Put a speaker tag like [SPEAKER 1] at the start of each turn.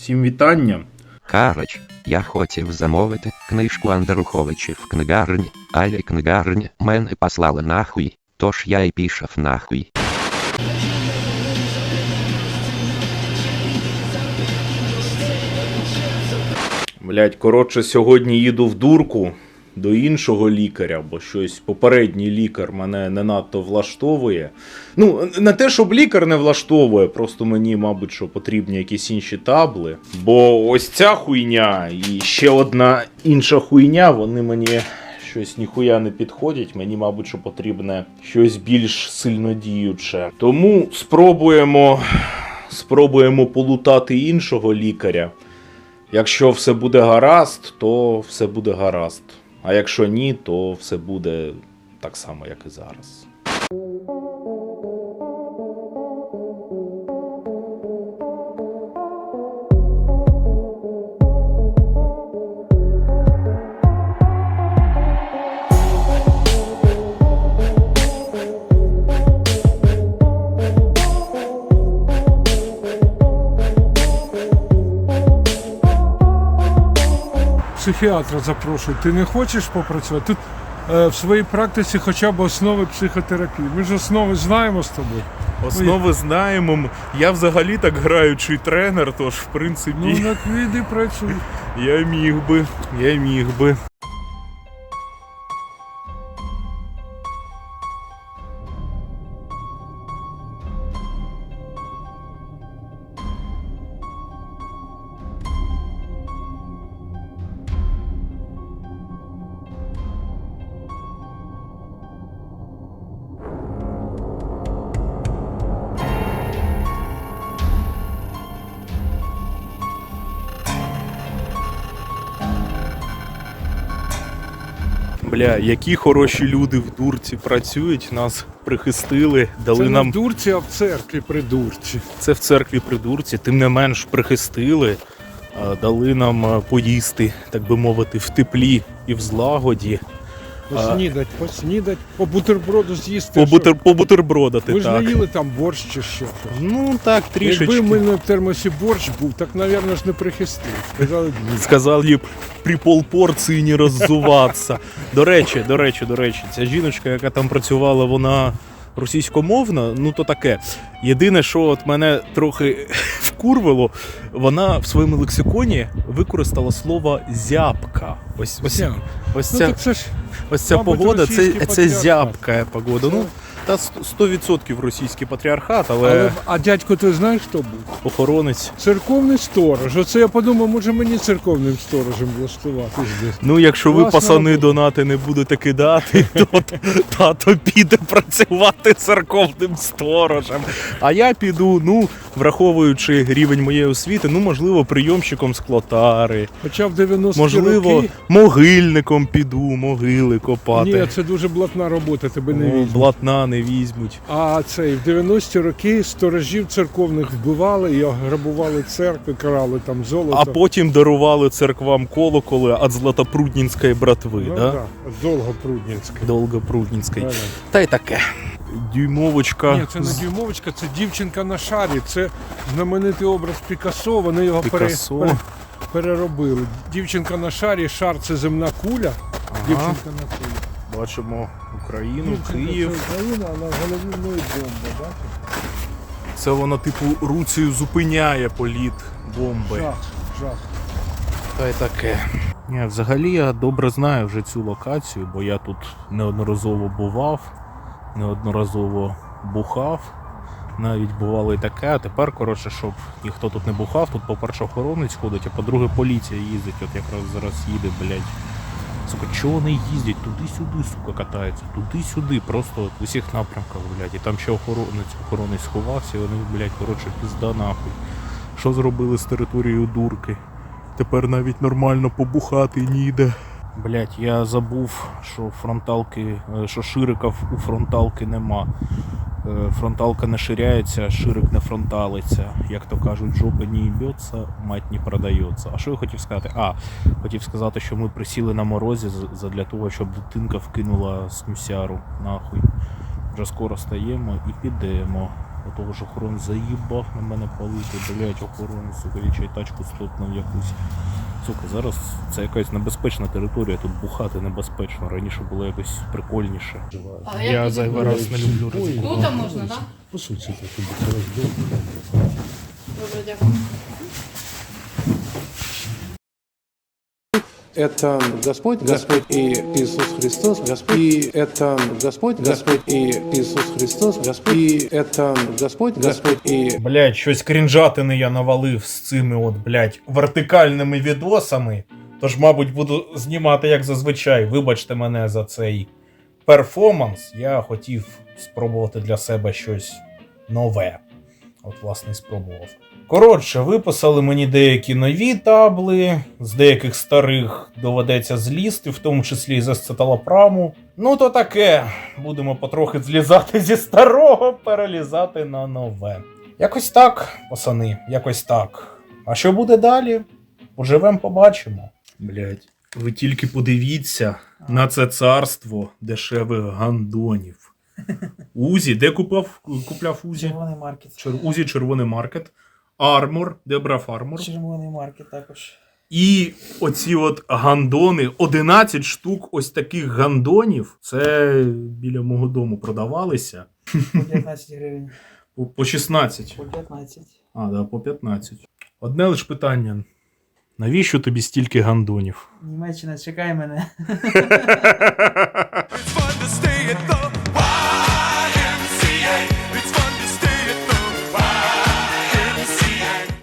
[SPEAKER 1] Всім вітання.
[SPEAKER 2] Карач, я хотів замовити книжку Андруховичів в книгарні, але книгарня мене послали нахуй, тож я і пішов нахуй.
[SPEAKER 1] Блять, коротше, сьогодні їду в дурку до іншого лікаря, бо щось попередній лікар мене не надто влаштовує. Ну, не те, щоб лікар не влаштовує, просто мені, мабуть, що потрібні якісь інші табли. Бо ось ця хуйня і ще одна інша хуйня, вони мені. Щось ніхуя не підходять, мені, мабуть, що потрібне щось більш сильнодіюче. Тому спробуємо, спробуємо полутати іншого лікаря. Якщо все буде гаразд, то все буде гаразд. А якщо ні, то все буде так само, як і зараз.
[SPEAKER 3] Психіатра запрошую. Ти не хочеш попрацювати? Тут е, в своїй практиці хоча б основи психотерапії. Ми ж основи знаємо з тобою.
[SPEAKER 4] Основи знаємо. Я взагалі так граючий тренер, тож в принципі
[SPEAKER 3] Ну, на іди працюй.
[SPEAKER 4] я міг би, я міг би. Бля, які хороші люди в дурці працюють, нас прихистили, дали
[SPEAKER 3] Це не
[SPEAKER 4] нам
[SPEAKER 3] в дурці, а в церкві при дурці.
[SPEAKER 4] це в церкві при дурці, тим не менш прихистили, дали нам поїсти, так би мовити, в теплі і в злагоді.
[SPEAKER 3] Поснідать, поснідать, по бутерброду з'їсти.
[SPEAKER 4] По, бутер, по бутербродати,
[SPEAKER 3] Ви ж
[SPEAKER 4] так.
[SPEAKER 3] не їли там борщ чи що.
[SPEAKER 4] Ну так, трішечки.
[SPEAKER 3] Якби в мене в термосі борщ був, так, мабуть, ж не прихистив. Сказали, ні.
[SPEAKER 4] Сказали б при полпорції не роззуватися. До речі, до речі, до речі, ця жіночка, яка там працювала, вона російськомовна, ну то таке. Єдине, що от мене трохи вкурвало, вона в своєму лексиконі використала слово зябка. Ось ось, ось
[SPEAKER 3] Ну
[SPEAKER 4] ця,
[SPEAKER 3] так ж
[SPEAKER 4] ось ця погода, це, це зябка погода. Ну, та 100% російський патріархат, але,
[SPEAKER 3] Але, а дядько, ти знаєш, хто був?
[SPEAKER 4] охоронець.
[SPEAKER 3] Церковний сторож. Оце я подумав, може мені церковним сторожем влаштувати.
[SPEAKER 4] Ну, якщо ви пасани
[SPEAKER 3] робота.
[SPEAKER 4] донати не будете кидати, то тато піде працювати церковним сторожем. А я піду, ну, враховуючи рівень моєї освіти, ну, можливо, прийомщиком склотари,
[SPEAKER 3] Хоча в 90-ті
[SPEAKER 4] можливо,
[SPEAKER 3] роки...
[SPEAKER 4] могильником піду, могили копати.
[SPEAKER 3] Ні, це дуже блатна робота, тебе не
[SPEAKER 4] О,
[SPEAKER 3] візьмуть.
[SPEAKER 4] блатна не візьмуть.
[SPEAKER 3] А цей в 90-ті роки сторожів церковних вбивали і ограбували церкви, крали там золото.
[SPEAKER 4] А потім дарували церквам колоколи від Златопруднінської братви,
[SPEAKER 3] ну,
[SPEAKER 4] да?
[SPEAKER 3] да? Довгопруднінське.
[SPEAKER 4] Довгопруднінської.
[SPEAKER 3] Да, да.
[SPEAKER 4] Та й таке. Дюймовочка.
[SPEAKER 3] Ні, це не дюймовочка, це дівчинка на шарі. Це знаменитий образ Пікассо, вони його пере, пере- переробили. Дівчинка на шарі, шар це земна куля.
[SPEAKER 4] Ага.
[SPEAKER 3] Дівчинка на кулі.
[SPEAKER 4] Бачимо Україну, Київ.
[SPEAKER 3] це Україна, а на голові бомба, бачиш?
[SPEAKER 4] Це вона, типу, руцею зупиняє політ бомби.
[SPEAKER 3] Жах, жах.
[SPEAKER 4] Та й таке. Ні, взагалі я добре знаю вже цю локацію, бо я тут неодноразово бував, неодноразово бухав. Навіть бувало і таке, а тепер, коротше, щоб ніхто тут не бухав, тут, по-перше, охоронець ходить, а по-друге, поліція їздить, от якраз зараз їде, блядь. Сука, чого вони їздять? Туди-сюди, сука, катаються, туди-сюди, просто от в усіх напрямках, блядь. І там ще охоронець, охоронець сховався, і вони, блядь, коротше, пізда нахуй. Що зробили з територією дурки? Тепер навіть нормально побухати ніде. Блять, я забув, що фронталки, е, що шириків у фронталки нема. Е, Фронталка не ширяється, ширик не фронталиться. Як то кажуть, жопа не їбеться, мать не продається. А що я хотів сказати? А, хотів сказати, що ми присіли на морозі задля того, щоб дитинка вкинула снюсяру нахуй. Вже скоро стаємо і підемо.
[SPEAKER 5] Того ж охорон заїбав на мене палити, блять, охорону, сука, і чай тачку стопнув якусь. Сука, зараз це якась небезпечна територія, тут бухати небезпечно. Раніше було якось прикольніше.
[SPEAKER 6] А
[SPEAKER 5] я
[SPEAKER 6] Я
[SPEAKER 5] зайвий раз не люблю ризикувати.
[SPEAKER 6] Тут можна, так?
[SPEAKER 7] По суті, це тобі зараз
[SPEAKER 6] Добре, дякую.
[SPEAKER 3] Это Господь, Господь и Иисус Христос, Господь, и это Господь, Господь и Иисус Христос, Господь, и это Господь, Господь и
[SPEAKER 4] Блять, щось крінжатини я навалив з цими от, блять, вертикальними відосами. Тож, мабуть, буду знімати як зазвичай. Вибачте мене за цей перформанс. Я хотів спробувати для себе щось нове. От, власне, і спробував. Коротше, виписали мені деякі нові табли, з деяких старих доведеться злізти, в тому числі і з ацеталопраму. Ну то таке, будемо потрохи злізати зі старого, перелізати на нове. Якось так, пацани, якось так. А що буде далі? Поживем, побачимо. Блять, ви тільки подивіться на це царство дешевих гандонів. Узі, де купляв, купляв Узі?
[SPEAKER 8] Червоний маркет.
[SPEAKER 4] Чер... Узі червоний маркет. Армор, де брав армор.
[SPEAKER 8] Червоний маркет також.
[SPEAKER 4] І оці от гандони, 11 штук ось таких гандонів. Це біля мого дому продавалися.
[SPEAKER 8] По 15 гривень.
[SPEAKER 4] По, по 16.
[SPEAKER 8] По 15.
[SPEAKER 4] А, да, по 15. Одне лише питання. Навіщо тобі стільки гандонів?
[SPEAKER 8] Німеччина, чекай мене.